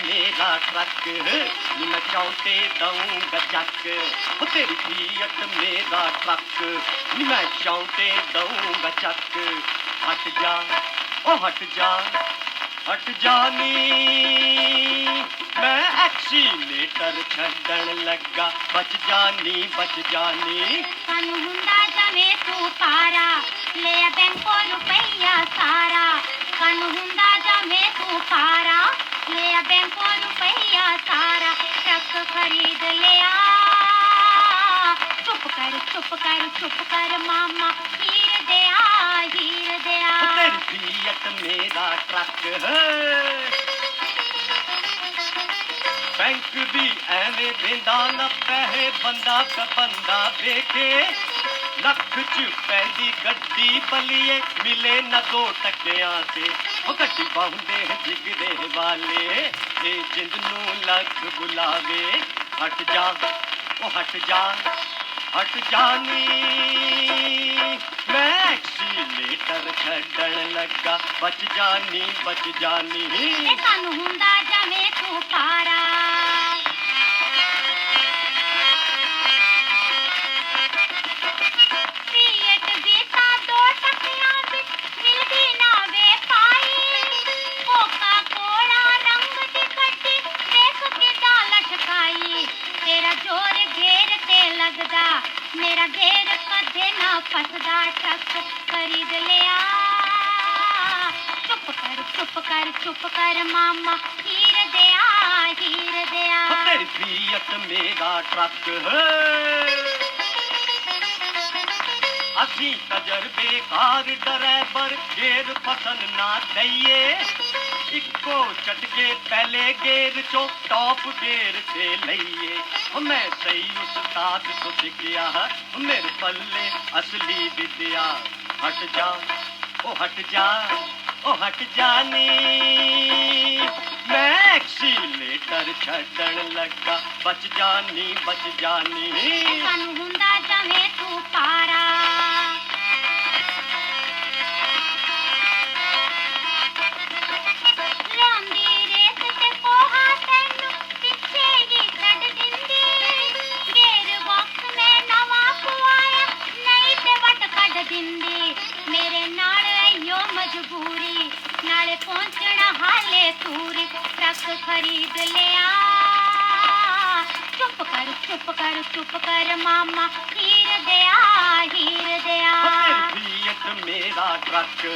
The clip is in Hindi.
मेरा ट्रक निम चौटे दूँगा चक तेरी पीयत मेरा ट्रक निम चौटे दूँगा चक हट जा ओ हट जा हट जानी मैं एक्सीटर छदन लगा बच जानी बच जानी सानू तू पारा ले बैंको रुपया सारा सानू बुखारा नया बैंको रुपया सारा ट्रक खरीद लिया चुप कर चुप कर चुप कर मामा, हीर दया हीर दया। मेरा ट्रक बैंक भी एवे देंदा न पहे बंदा का बंदा देखे। ਲੱਖ ਚ ਪੈਦੀ ਗੱਡੀ ਬਲੀਏ ਮਿਲੇ ਨਾ ਦੋ ਟਕਿਆਂ ਤੇ ਉਹ ਗੱਡੀ ਬਾਹੁੰਦੇ ਜਿਗਰੇ ਵਾਲੇ ਇਹ ਜਿੰਦ ਨੂੰ ਲੱਖ ਬੁਲਾਵੇ ਹਟ ਜਾ ਉਹ ਹਟ ਜਾ ਹਟ ਜਾਨੀ ਮੈਂ ਐਕਸੀਲੇਟਰ ਛੱਡਣ ਲੱਗਾ ਬਚ ਜਾਨੀ ਬਚ ਜਾਨੀ ਇਹ ਸਾਨੂੰ ਲੱਗਦਾ। ਮੇਰਾ ਗੇਰ ਕਦੇ ਨਾ ਫਸਦਾ ਟਰੱਕ ਖਰੀਦ ਲਿਆ। ਚੁੱਪ ਕਰ ਚੁੱਪ ਕਰ ਚੁੱਪ ਕਰ ਮਾਮਾ। ਹੀਰ ਦਿਆ ਹੀਰ ਦਿਆ। ਤੇਰੀ ਫੀਅਟ ਮੇਰਾ ਟਰੱਕ। ਹੈ ਅਸੀਂ ਤਜਰਬੇਕਾਰ ਡਰੈ शेर फ़सल ना दैये इक्को चटके पहले गेर चो, टॉप गेर से लइए। मैं सही उस्ताद सुध गया तो मेरे पल्ले असली विद्या हट जा, ओ हट जा, ओ हट जानी। मैं एक्सीलेटर छड़न लगा, बच जानी बच जानी। सानू हुंदा जावे तू पारा। ਨਾਲੇ ਪਹੁੰਚਣਾ ਹਾਲੇ ਤੂਰੀ ਟਰੱਕ ਖਰੀਦ ਲਿਆ। ਚੁੱਪ ਕਰ ਚੁੱਪ ਕਰ ਚੁੱਪ ਕਰ ਮਾਮਾ, ਹੀਰ ਦਿਆ ਹੀਰ ਦਿਆ। ਮੇਰਾ ਟਰੱਕ।